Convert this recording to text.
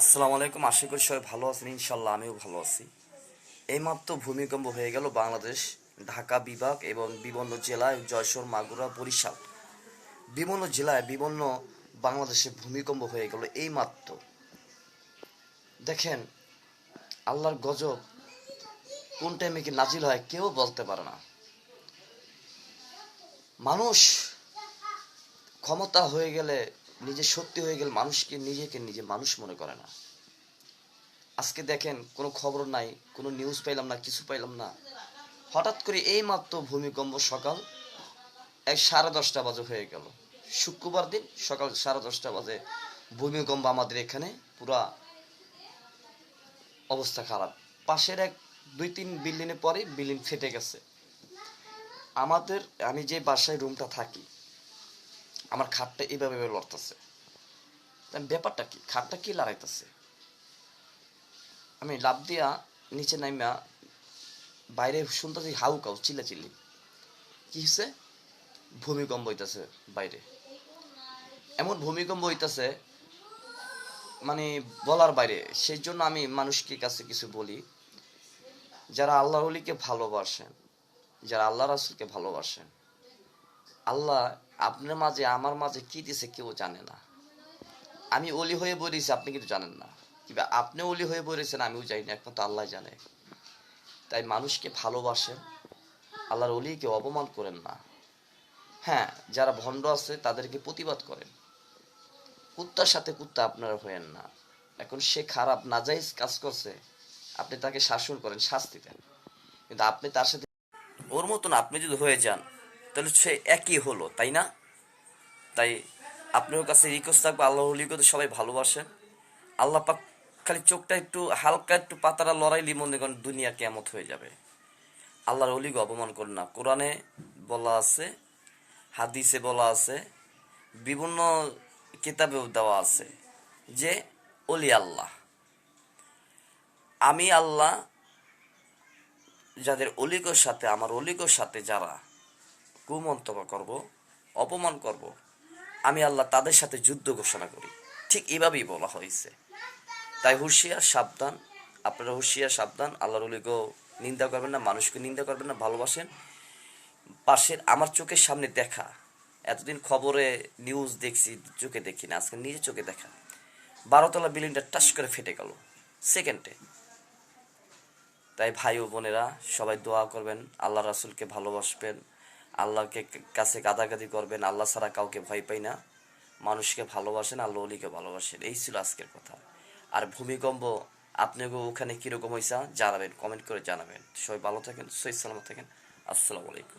আসসালামু আলাইকুম, আশা করি সবাই ভালো আছেন ইনশাল্লাহ আমিও ভালো আছি। এইমাত্র ভূমিকম্প হয়ে গেল বাংলাদেশ, ঢাকা বিভাগ এবং বিভিন্ন জেলায় যশোর মাগুরা, বরিশাল। বিভিন্ন জেলায় বিভিন্ন বাংলাদেশে ভূমিকম্প হয়ে গেল এইমাত্র। দেখেন, আল্লাহর গজব কোন টাইমে কি নাজিল হয় কেউ বলতে পারে না। মানুষ ক্ষমতা হয়ে গেলে নিজে সত্যি হয়ে গেলে মানুষকে, নিজেকে নিজে মানুষ মনে করে না। আজকে দেখেন, কোনো খবর নাই, কোনো নিউজ পাইলাম না, কিছু পাইলাম না। হঠাৎ করে এই মাত্র ভূমিকম্প সকাল এক সাড়ে দশটা বাজে হয়ে গেল। শুক্রবার দিন সকাল সাড়ে দশটা বাজে ভূমিকম্প আমাদের এখানে পুরা অবস্থা খারাপ। পাশের এক দুই তিন বিল্ডিং এর পরে বিল্ডিং ফেটে গেছে। আমাদের, আমি যে বাসায় রুমটা থাকি আমার খাটটা এইভাবে লড়তেছে। ব্যাপারটা কি? খাটটা কি লড়াইতেছে? আমি লাভ দিয়া নিচে নাইমা বাইরে শুনতেছি হাউ কাউ চিল্লা চিল্লি কি হচ্ছে ভূমিকম্প হইতেছে বাইরে। এমন ভূমিকম্প হইতেছে মানে বলার বাইরে। সেই জন্য আমি মানুষকে কাছে কিছু বলি। যারা আল্লাহ অলিকে ভালোবাসেন, যারা আল্লাহ রাসুলকে ভালোবাসেন আল্লাহ আপনার মাঝে, আমার মাঝে কি দিছে কেউ জানে না। আমি অলি হয়ে বলেছি, আপনি কিন্তু জানেন না। কিংবা আপনি অলি হয়ে বলেছেন, আমিও জানি না, একমাত্র আল্লাহ জানে। তাই মানুষকে ভালোবাসেন, আল্লাহর অলিকে অপমান করেন না। হ্যাঁ যারা ভণ্ড আছে, তাদেরকে প্রতিবাদ করেন। কুত্তার সাথে কুত্তা আপনারা হয়েন না। এখন সে খারাপ, নাজাইজ কাজ করছে, আপনি তাকে শাসন করেন, শাস্তি দেন। কিন্তু আপনি তার সাথে ওর মতন আপনি যদি হয়ে যান তাহলে সে একই হলো, তাই না? তাই আপনার কাছে রিকোয়েস্ট থাকবে আল্লাহ লিগত সবাই ভালোবাসেন। আল্লাহ পাক খালি চোখটা একটু, হালকা একটু পাতারা লড়াইলি মনে করেন দুনিয়া কেমত হয়ে যাবে। আল্লাহর অলিকে অপমান করেন না। কোরআনে বলা আছে, হাদিসে বলা আছে, বিভিন্ন কিতাবেও দেওয়া আছে যে, অলি আল্লাহ। আমি আল্লাহ, যাদের অলিগর সাথে, আমার অলিগর সাথে যারা কুমন্তব্য করব, অপমান করব, আমি আল্লাহ তাদের সাথে যুদ্ধ ঘোষণা করি। ঠিক এভাবেই বলা হয়েছে। তাই হুঁশিয়ার, সাবধান। আপনারা হুঁশিয়ার, সাবধান। আল্লাহর অলিকেও নিন্দা করবেন না, মানুষকে নিন্দা করবেন না, ভালোবাসেন। পাশের আমার চোখের সামনে দেখা। এতদিন খবরে নিউজ দেখছি, চোখে দেখি না, আজকে নিজে চোখে দেখা। বারোতলা বিল্ডিংটা টাস করে ফেটে গেল সেকেন্ডে তাই ভাই ও বোনেরা, সবাই দোয়া করবেন আল্লাহ রাসুলকে ভালোবাসবেন। আল্লাহকে কাছে গাদাগাদি করবেন, আল্লাহ ছাড়া কাউকে ভয় পাই না। মানুষকে ভালোবাসেন আল্লাহ অলিকে ভালোবাসেন। এই ছিল আজকের কথা। আর ভূমিকম্প আপনাকে ওখানে কীরকম হয়েছে জানাবেন কমেন্ট করে জানাবেন। সবাই ভালো থাকেন সহি সালামত থাকেন। আসসালামু আলাইকুম।